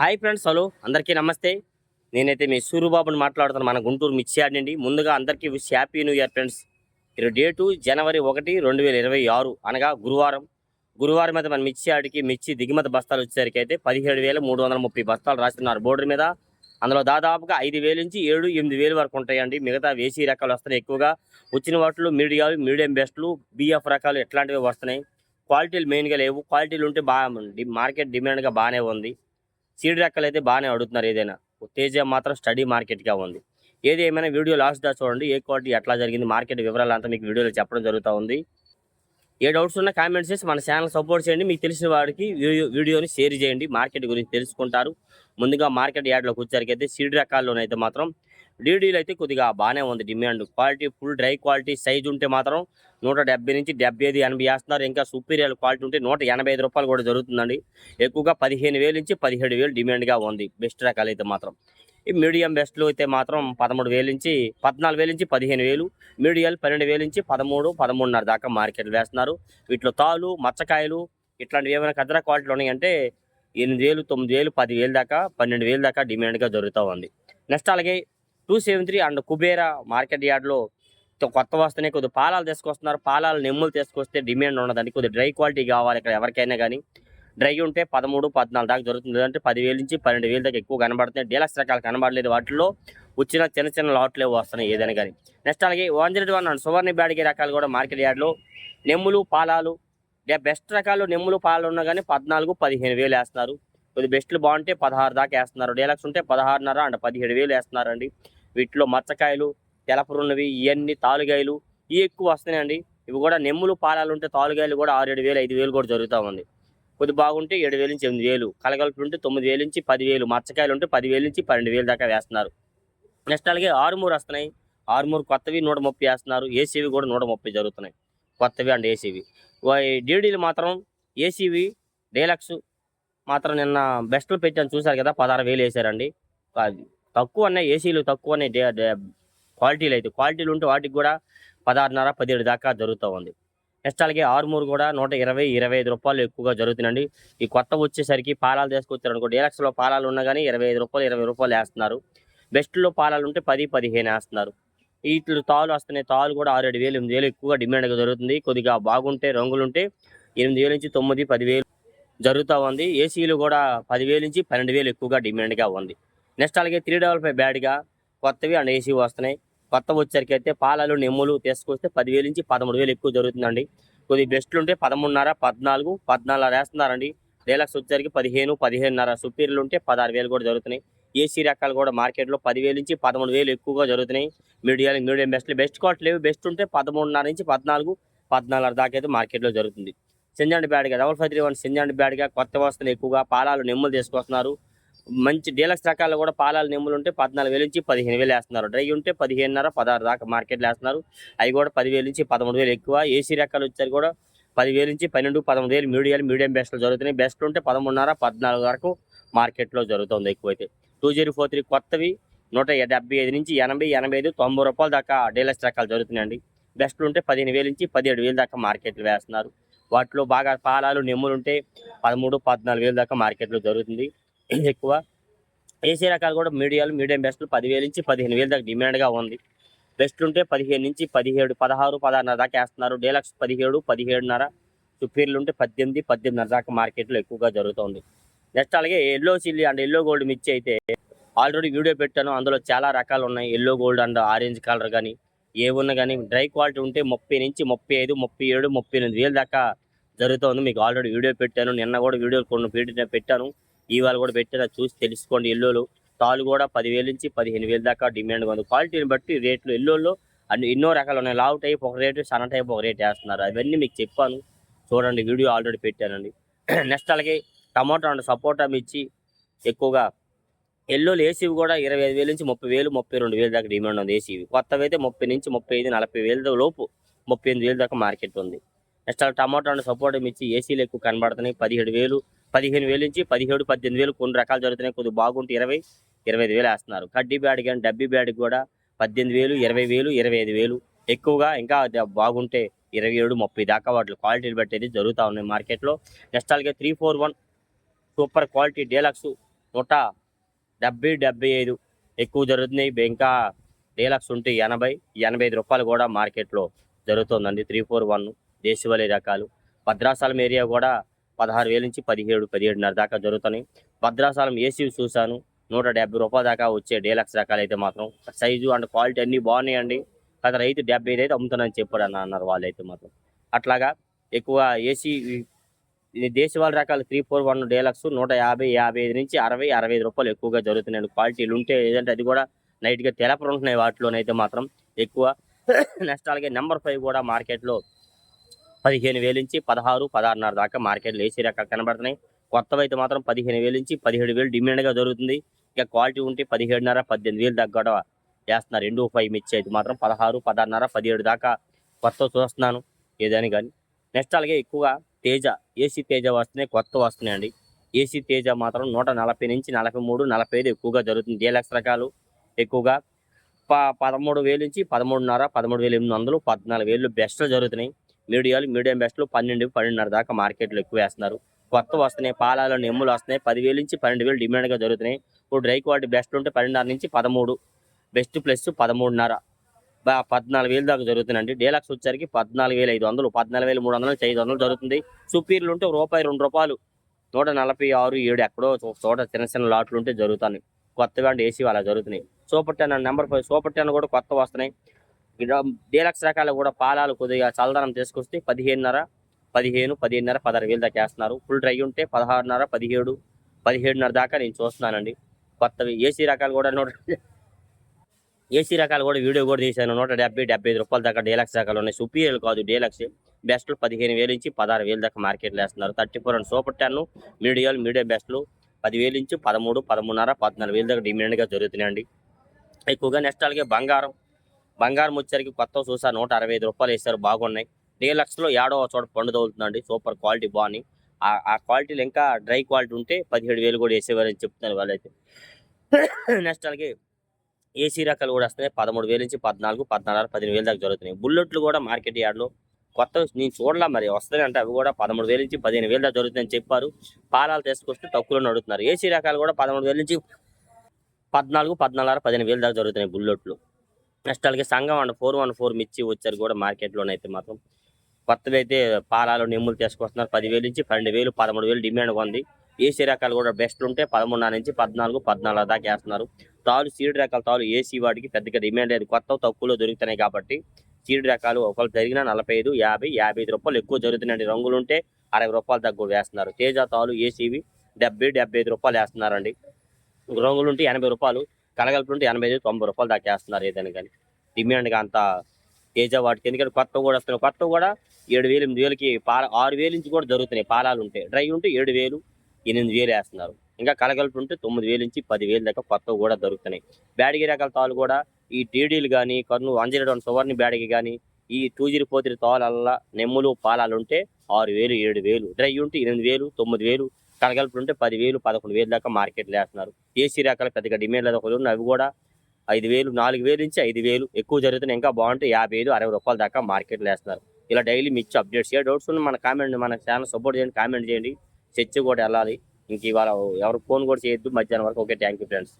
Hi friends hello. అందరికీ నమస్తే. నేనైతే మీ సూర్యబాబుని మాట్లాడుతాను మన గుంటూరు మిర్చి యార్డ్ నుండి ముందుగా అందరికీ wish happy new year friends. ఈరోజు డేటు జనవరి ఒకటి రెండు వేల ఇరవై ఆరు. అనగా గురువారం. గురువారం మీద మన మిర్చి మిర్చి దిగుమతి బస్తాలు వచ్చేసరికి అయితే పదిహేడు వేల మూడు వందల ముప్పై బస్తాలు రాస్తున్నారు. బోర్డర్ మీద అందులో దాదాపుగా ఐదు వేల నుంచి ఏడు ఎనిమిది వేలు వరకు ఉంటాయండి. మిగతా వేసి రకాలు వస్తున్నాయి ఎక్కువగా. వచ్చిన వాటిలో మీడియాలు మీడియం బెస్ట్లు బిఎఫ్ రకాలు ఎట్లాంటివి వస్తున్నాయి. క్వాలిటీలు మెయిన్గా లేవు. క్వాలిటీలు ఉంటే బాగా మార్కెట్ డిమాండ్గా బాగానే ఉంది. సీడ్ రకాలు అయితే బాగానే అడుగుతున్నారు ఏదైనా. తేజ మాత్రం స్టడీ మార్కెట్గా ఉంది. ఏది ఏమైనా వీడియో లాస్ట్ దా చూడండి ఏ క్వాలిటీ ఎట్లా జరిగింది మార్కెట్ వివరాలు అంతా మీకు వీడియోలో చెప్పడం జరుగుతూ ఉంది. ఏ డౌట్స్ ఉన్నా కామెంట్స్ చేసి మన ఛానల్ సపోర్ట్ చేయండి. మీకు తెలిసిన వాడికి వీడియో వీడియోని షేర్ చేయండి. మార్కెట్ గురించి తెలుసుకుంటారు. ముందుగా మార్కెట్ యార్డ్లోకి వచ్చేసరికి అయితే సీడ్ రకాల్లోనైతే మాత్రం డీడీలు అయితే కొద్దిగా బాగానే ఉంది demand. Quality full dry quality size ఉంటే మాత్రం నూట డెబ్బై నుంచి డెబ్బై ఐదు ఎనభై వేస్తున్నారు. ఇంకా సూపీరియర్ క్వాలిటీ ఉంటే నూట ఎనభై ఐదు రూపాయలు కూడా జరుగుతుందండి. ఎక్కువగా పదిహేను వేలు నుంచి పదిహేడు వేలు డిమాండ్గా ఉంది. బెస్ట్ రకాలు అయితే మాత్రం. ఈ మీడియం బెస్ట్లు అయితే మాత్రం పదమూడు వేలు నుంచి పద్నాలుగు వేలు నుంచి పదిహేను వేలు మీడియాలు పన్నెండు వేలు నుంచి పదమూడు పదమూడున్నర దాకా మార్కెట్లు వేస్తున్నారు. వీటిలో తాలు మచ్చకాయలు ఇట్లాంటివి ఏమైనా కదరా క్వాలిటీలు ఉన్నాయంటే ఎనిమిది వేలు తొమ్మిది వేలు పది వేలు దాకా పన్నెండు వేలు దాకా డిమాండ్గా జరుగుతూ ఉంది. నెక్స్ట్ అలాగే two seven three and Kubera market యార్డ్లో కొత్త వస్తున్నాయి. కొద్దిగా పాలాలు తీసుకొస్తున్నారు. పాలాలు నెమ్ములు తీసుకొస్తే డిమాండ్ ఉండదండి కొద్దిగా డ్రై క్వాలిటీ కావాలి ఇక్కడ ఎవరికైనా కానీ. డ్రై ఉంటే పదమూడు పద్నాలుగు దాకా దొరుకుతుంది. అంటే పదివేల నుంచి పన్నెండు వేలు దాకా ఎక్కువ కనబడుతున్నాయి. డీలక్స్ రకాలు కనబడలేదు. వాటిలో వచ్చిన చిన్న చిన్న లాట్లు వస్తున్నాయి ఏదైనా కానీ. నెక్స్ట్ అలాగే one zero one and Suvarna Byadagi రకాలు కూడా మార్కెట్ యార్డ్లో. నెమ్ములు పాలాలు బెస్ట్ రకాలు నెమ్ములు పాలు ఉన్నా కానీ పద్నాలుగు పదిహేను వేలు వేస్తున్నారు. కొద్ది బెస్ట్లు బాగుంటే పదహారు దాకా వేస్తున్నారు. డీలక్స్ ఉంటే పదహారున్నర అండ్ పదిహేడు వేలు వేస్తున్నారండి. వీటిలో మచ్చకాయలు తెలపరున్నవి ఇవన్నీ తాలుగాయలు ఇవి ఎక్కువ వస్తున్నాయండి. ఇవి కూడా నెమ్ములు పాలాలు ఉంటే తాలుగాయలు కూడా ఆరు ఏడు వేలు ఐదు వేలు కూడా జరుగుతూ ఉంది. కొద్ది బాగుంటే ఏడు వేలు నుంచి ఎనిమిది వేలు కలగలుపులు ఉంటే తొమ్మిది వేలు నుంచి పది వేలు మచ్చకాయలు ఉంటే పదివేలు నుంచి పన్నెండు వేలు దాకా వేస్తున్నారు. నెక్స్ట్ అలాగే ఆరుమూరు వస్తున్నాయి. ఆరుమూరు కొత్తవి నూట ముప్పై వేస్తున్నారు. ఏసీవి కూడా నూట ముప్పై జరుగుతున్నాయి. కొత్తవి అండ్ ఏసీవి. డీడీలు మాత్రం ఏసీవి డీలక్స్ మాత్రం నిన్న బెస్ట్లు పెట్టాను. చూశారు కదా పదహారు వేలు వేసారండి. అది తక్కువ ఉన్నాయి ఏసీలు తక్కువ ఉన్నాయి క్వాలిటీలు అయితే క్వాలిటీలు ఉంటే వాటికి కూడా పదహారున్నర పదిహేడు దాకా జరుగుతూ ఉంది. నెక్స్ట్ అలాగే ఆర్మూర్ కూడా నూట ఇరవై ఇరవై ఐదు రూపాయలు ఎక్కువగా జరుగుతుందండి. ఈ కొత్త వచ్చేసరికి పాలాలు తీసుకొచ్చారు అనుకో డీలక్స్లో పాలాలు ఉన్నా కానీ ఇరవై ఐదు రూపాయలు ఇరవై రూపాయలు వేస్తున్నారు. బెస్ట్లో పాలాలు ఉంటే పది పదిహేను వేస్తున్నారు. వీటిలో తాలు వస్తున్నాయి. తాలు కూడా ఆరు ఏడు వేలు ఎనిమిది వేలు ఎక్కువగా డిమాండ్గా జరుగుతుంది. కొద్దిగా బాగుంటే రంగులు ఉంటే ఎనిమిది వేల నుంచి తొమ్మిది పదివేలు జరుగుతూ ఉంది. ఏసీలు కూడా పదివేలు నుంచి పన్నెండు వేలు ఎక్కువగా డిమాండ్గా ఉంది. నెక్స్ట్ అలాగే త్రీ డబల్ ఫైవ్ బ్యాడ్గా కొత్తవి అండ్ ఏసీ వస్తున్నాయి. కొత్త వచ్చరికి అయితే పాలలు నెమ్ములు తీసుకొస్తే పదివేలు నుంచి పదమూడు వేలు ఎక్కువ జరుగుతుందండి. కొద్ది బెస్ట్లు ఉంటే పదమూడున్నర పద్నాలుగు పద్నాలుగు వేస్తున్నారండి. డీలక్స్ వచ్చరికి పదిహేను పదిహేనున్నర సుపీరియర్లు ఉంటే పదహారు వేలు కూడా జరుగుతున్నాయి. ఏసీ రకాలు కూడా మార్కెట్లో పదివేలు నుంచి పదమూడు వేలు ఎక్కువగా జరుగుతున్నాయి. మీడియాలు మీడియం బెస్ట్లు బెస్ట్ క్వాలిటీ లేవు. బెస్ట్ ఉంటే పదమూడున్నర నుంచి పద్నాలుగు పద్నాలుగు దాకా అయితే మార్కెట్లో జరుగుతుంది. సింజండ్ బ్యాడ్గా డబల్ ఫైవ్ త్రీ వన్ సింజండ్ బ్యాడ్గా కొత్త వస్తువులు ఎక్కువగా పాలాలు నెమ్ములు తీసుకొస్తున్నారు. మంచి డీలక్స్ రకాలు కూడా పాలాలు నెమ్ములు ఉంటే పద్నాలుగు వేలు నుంచి పదిహేను వేలు వేస్తున్నారు. డ్రై ఉంటే పదిహేనున్నర పదహారు దాకా మార్కెట్లో వేస్తున్నారు. అవి కూడా పదివేలు నుంచి పదమూడు వేలు ఎక్కువ. ఏసీ రకాలు వచ్చారు కూడా పదివేలు నుంచి పన్నెండు పదమూడు వేలు మీడియాలు మీడియం బెస్ట్లు జరుగుతున్నాయి. బెస్ట్ ఉంటే పదమూడున్నర పద్నాలుగు వరకు మార్కెట్లో జరుగుతుంది ఎక్కువైతే. టూ జీరో ఫోర్ త్రీ కొత్తవి నూట డెబ్బై ఐదు నుంచి ఎనభై ఎనభై ఐదు తొంభై రూపాయల దాకా డీలక్స్ రకాలు జరుగుతున్నాయండి. బెస్ట్లు ఉంటే పదిహేను వేలు నుంచి పదిహేడు వేలు దాకా మార్కెట్లో వేస్తున్నారు. వాటిలో బాగా పాలాలు నెమ్ములు ఉంటే పదమూడు పద్నాలుగు వేలు దాకా మార్కెట్లో జరుగుతుంది. ఎక్కువ? ఏసీ రకాలు కూడా మీడియాలు మీడియం బెస్ట్లు పదివేలు నుంచి పదిహేను వేలు దాకా డిమాండ్గా ఉంది. బెస్ట్లు ఉంటే పదిహేను నుంచి పదిహేడు పదహారు పదహారున్నర దాకా వేస్తున్నారు. డీలక్స్ పదిహేడు పదిహేడున్నర సుపీరియర్లు ఉంటే పద్దెనిమిది పద్దెనిమిదిన్నర దాకా మార్కెట్లో ఎక్కువగా జరుగుతుంది. నెక్స్ట్ అలాగే yellow chilli and yellow gold మిర్చి అయితే ఆల్రెడీ వీడియో పెట్టాను. అందులో చాలా రకాలు ఉన్నాయి. Yellow gold and orange colour కానీ ఏమున్నా కానీ డ్రై క్వాలిటీ ఉంటే ముప్పై నుంచి ముప్పై ఐదు ముప్పై ఏడు ముప్పై ఎనిమిది వేలు దాకా జరుగుతుంది. మీకు ఆల్రెడీ వీడియో పెట్టాను. నిన్న కూడా వీడియో కొన్ని పెట్టాను. ఇవాళ కూడా పెట్టాను చూసి తెలుసుకోండి ఎల్లోలు. తాలు కూడా పదివేల నుంచి పదిహేను వేలు దాకా డిమాండ్ ఉంది. క్వాలిటీని బట్టి రేట్లు ఎల్లోలో అన్ని ఎన్నో రకాలు ఉన్నాయి. లావు టైప్ ఒక రేటు సన్న టైప్ ఒక రేట్ వేస్తున్నారు. అవన్నీ మీకు చెప్పాను. చూడండి వీడియో ఆల్రెడీ పెట్టానండి. నెక్స్ట్ అలాగే టమాటో అండ్ సపోటా మిర్చి ఎక్కువగా. ఎల్లోలు ఏసీవి కూడా ఇరవై ఐదు వేల నుంచి ముప్పై వేలు ముప్పై రెండు వేలు దాకా డిమాండ్ ఉంది ఏసీవి కొత్తవి అయితే ముప్పై నుంచి ముప్పై ఐదు నలభై వేల లోపు ముప్పై ఎనిమిది వేలు దాకా మార్కెట్ ఉంది. నెక్స్ట్ అలా టమాటో అండ్ సపోటా మిర్చి ఏసీలు ఎక్కువ కనబడుతున్నాయి. పదిహేడు వేలు పదిహేను వేలు నుంచి పదిహేడు పద్దెనిమిది వేలు కొన్ని రకాలు జరుగుతున్నాయి. కొద్దిగా బాగుంటే ఇరవై ఇరవై ఐదు వేలు వేస్తున్నారు. కడ్డీ బ్యాడ్ కానీ డబ్బీ బ్యాడ్ కూడా పద్దెనిమిది వేలు ఇరవై వేలు ఇరవై ఐదు వేలు. ఎక్కువగా ఇంకా బాగుంటే ఇరవై ఏడు ముప్పై దాకా వాటి క్వాలిటీలు బట్టి అయితే జరుగుతూ ఉన్నాయి మార్కెట్లో. నెక్స్ట్ అలాగే three four one super quality deluxe నూట డెబ్బై డెబ్బై ఐదు ఎక్కువ జరుగుతున్నాయి. ఇంకా డీలక్స్ ఉంటే ఎనభై ఎనభై ఐదు రూపాయలు కూడా మార్కెట్లో జరుగుతుందండి త్రీ ఫోర్ వన్ దేశవాళీ రకాలు. భద్రాచలం ఏరియా కూడా పదహారు వేల నుంచి పదిహేడు పదిహేడున్నర దాకా జరుగుతున్నాయి. భద్రాచలం ఏసీ చూశాను. నూట డెబ్బై రూపాయల దాకా వచ్చే డీలక్స్ రకాలు అయితే మాత్రం సైజు అండ్ క్వాలిటీ అన్నీ బాగున్నాయండి. కదా రైతు డెబ్బై ఐదు అయితే అమ్ముతానని చెప్పాడు అన్న అన్నారు వాళ్ళు అయితే మాత్రం. అట్లాగా ఎక్కువ ఏసీ ఇది దేశవాళీ రకాలు త్రీ ఫోర్ వన్ డీలక్స్ నూట యాభై యాభై ఐదు నుంచి అరవై అరవై ఐదు రూపాయలు ఎక్కువగా జరుగుతున్నాయి క్వాలిటీలు ఉంటే ఏదంటే అది కూడా నైట్గా తెలపలు ఉంటున్నాయి వాటిలోనైతే మాత్రం ఎక్కువ. నెక్స్ట్ అలాగే నెంబర్ ఫైవ్ కూడా మార్కెట్లో పదిహేను వేలు నుంచి పదహారు పదహారున్నర దాకా మార్కెట్లో ఏసీ రకాలు కనబడుతున్నాయి. కొత్తవి అయితే మాత్రం పదిహేను వేలు నుంచి పదిహేడు వేలు డిమాండ్గా దొరుకుతుంది. ఇక క్వాలిటీ ఉంటే పదిహేడున్నర పద్దెనిమిది వేలు దాకా కూడా వేస్తున్నారు. రెండు ఫైవ్ మిర్చి అయితే మాత్రం పదహారు పదహారున్నర పదిహేడు దాకా కొత్త చూస్తున్నాను. ఏదని కానీ నెక్స్ట్ అలాగే ఎక్కువగా తేజ ఏసీ తేజ వస్తున్నాయి కొత్త వస్తున్నాయండి. ఏసీ తేజ మాత్రం నూట నలభై నుంచి నలభై మూడు నలభై ఐదు ఎక్కువగా జరుగుతుంది. డీలక్స్ రకాలు ఎక్కువగా ప పదమూడు వేలు నుంచి పదమూడున్నర పదమూడు వేల ఎనిమిది వందలు పద్నాలుగు వేలు బెస్ట్లు జరుగుతున్నాయి. మీడియాలు మీడియం బెస్ట్లు పన్నెండు పన్నెండున్నర దాకా మార్కెట్లో ఎక్కువ వేస్తున్నారు. కొత్త వస్తున్నాయి పాలాలు నెమ్ములు వస్తున్నాయి. పదివేలు నుంచి పన్నెండు వేలు డిమాండ్గా జరుగుతున్నాయి. ఇప్పుడు డ్రై క్వాలిటీ బెస్ట్ ఉంటే పన్నెండున్నర నుంచి పదమూడు బెస్ట్ ప్లస్ పదమూడున్నర బా పద్నాలుగు వేలు దాకా జరుగుతుందండి. డీలక్స్ వచ్చరికి పద్నాలుగు వేల ఐదు వందలు పద్నాలుగు వేల మూడు వందల నుంచి ఐదు వందలు జరుగుతుంది. సుపీరియర్లు ఉంటే రూపాయి రెండు రూపాయలు నూట నలభై ఆరు ఏడు ఎక్కడో చోట చిన్న చిన్న లాట్లు ఉంటే జరుగుతాయి కొత్తగా అంటే ఏసీ అలా జరుగుతున్నాయి. Super ten number five super ten కూడా కొత్త వస్తున్నాయి. డీలక్స్ రకాలు కూడా పాలాలు కొద్దిగా చల్లదనం తీసుకొస్తే పదిహేనున్నర పదిహేను పదిహేనున్నర పదహారు వేలు దాకా వేస్తున్నారు. ఫుల్ డ్రై ఉంటే పదహారున్నర పదిహేడు పదిహేడున్నర దాకా నేను చూస్తున్నానండి. కొత్తవి ఏసీ రకాలు కూడా నూట ఏసీ రకాలు కూడా వీడియో కూడా తీశాను. నూట డెబ్బై డెబ్బై ఐదు రూపాయల దాకా డీలక్స్ రకాలు ఉన్నాయి. సుపీరియర్ కాదు డీలక్స్. బెస్ట్లు పదిహేను వేలు నుంచి పదహారు వేలు దాకా మార్కెట్లో వేస్తున్నారు. Thirty four and super ten మీడియాలు మీడియం బెస్ట్లు పదివేలు నుంచి పదమూడు పదమూడున్నర పద్నాలుగు వేలు దాకా డిమాండ్గా జరుగుతున్నాయండి. ఎక్కువగా నెక్స్ట్ అలాగే బంగారం బంగారం వచ్చరికి కొత్త చూసా నూట అరవై ఐదు రూపాయలు వేస్తారు బాగున్నాయి. డీలక్స్లో ఏడో చోట పండు తగులుతుందండి సూపర్ క్వాలిటీ బాగున్నాయి. ఆ- ఆ క్వాలిటీలు ఇంకా డ్రై క్వాలిటీ ఉంటే పదిహేడు వేలు కూడా వేసేవారని చెప్తున్నారు వాళ్ళైతే. నెక్స్ట్ అలాగే ఏసీ రకాలు కూడా వస్తున్నాయి పదమూడు వేల నుంచి పద్నాలుగు పద్నాలుగు పదిహేను వేలు దాకా జరుగుతున్నాయి. బుల్లెట్లు కూడా మార్కెట్ యార్డ్లో కొత్త నేను చూడలా మరి వస్తాయి అంటే అవి కూడా పదమూడు వేల నుంచి పదిహేను వేలు దాకా జరుగుతుందని చెప్పారు. పాలాలు తీసుకొస్తే తక్కువలో అడుగుతున్నారు ఏసీ రకాలు కూడా పదమూడు వేల నుంచి పద్నాలుగు పద్నాలుగు పదిహేను వేలు దాకా జరుగుతున్నాయి బుల్లెట్లు. నెక్స్ట్ అలాగే సంఘం అండ్ ఫోర్ వన్ ఫోర్ మిర్చి వచ్చారు కూడా మార్కెట్లోనైతే మాత్రం. కొత్తవి అయితే పాలాలు నెమ్ములు తీసుకొస్తున్నారు. పదివేలు నుంచి పన్నెండు వేలు పదమూడు వేలు డిమాండ్ ఉంది. ఏసీ రకాలు కూడా బెస్ట్ ఉంటే పదమూడున్నర నుంచి పద్నాలుగు పద్నాలుగు దాకా వేస్తున్నారు. తాలు సీడ్ రకాల తాలు ఏసీ వాటికి పెద్దగా డిమాండ్ లేదు. కొత్త తక్కువలో దొరుకుతున్నాయి కాబట్టి సీడ్ రకాలు ఒకళ్ళు జరిగిన నలభై ఐదు యాభై యాభై ఐదు రూపాయలు ఎక్కువ జరుగుతున్నాయండి. రంగులు ఉంటే అరవై రూపాయలు తక్కువ వేస్తున్నారు. తేజ తాలు ఏసీవి డెబ్బై డెబ్బై ఐదు రూపాయలు వేస్తున్నారండి. రంగులు ఉంటే ఎనభై రూపాయలు. కలగలుపుంటే ఎనభై ఐదు తొంభై రూపాయలు దాకా వేస్తున్నారు ఏదైనా కానీ. డిమాండ్గా అంత తేజ వాటికి ఎందుకంటే కొత్త కూడా వస్తున్నాయి. కొత్త కూడా ఏడు వేలు ఎనిమిది వేలకి పాల ఆరు వేలు నుంచి కూడా జరుగుతున్నాయి పాలాలు ఉంటే. డ్రై ఉంటే ఏడు వేలు ఎనిమిది వేలు వేస్తున్నారు. ఇంకా కలగలుపు ఉంటే తొమ్మిది వేలు నుంచి పది వేలు దాకా కొత్తవి కూడా దొరుకుతున్నాయి. బ్యాడిగి రకాల తాలు కూడా ఈ టీడీలు కానీ కర్నూలు అంజరేడు సువర్ణ బ్యాడిగి కానీ ఈ టూ జీరో ఫోర్ త్రీ నెమ్ములు పాలాలు ఉంటే ఆరు వేలు ఏడు వేలు. డ్రై ఉంటే ఎనిమిది వేలు తొమ్మిది వేలు కలగలుపు ఉంటే పది వేలు పదకొండు వేలు దాకా మార్కెట్లో వేస్తున్నారు. ఏసీ రకాల పెద్దగా డిమాండ్ లేదా. ఒకరు అవి కూడా ఐదు వేలు నాలుగు వేలు నుంచి ఐదు వేలు ఎక్కువ జరుగుతున్నాయి. ఇంకా బాగుంటే యాభై వేలు అరవై రూపాయల దాకా మార్కెట్లో వేస్తున్నారు. ఇలా డైలీ మిచ్చి అప్డేట్స్ ఏ డౌట్స్ ఉన్న మన కామెంట్ మన ఛానల్ సపోర్ట్ చేయండి కామెంట్ చేయండి. చర్చ కూడా వెళ్ళాలి. ఇంక ఇవాళ ఎవరు ఫోన్ కూడా చేయొద్దు. మధ్యాహ్నం వరకు. Okay thank you friends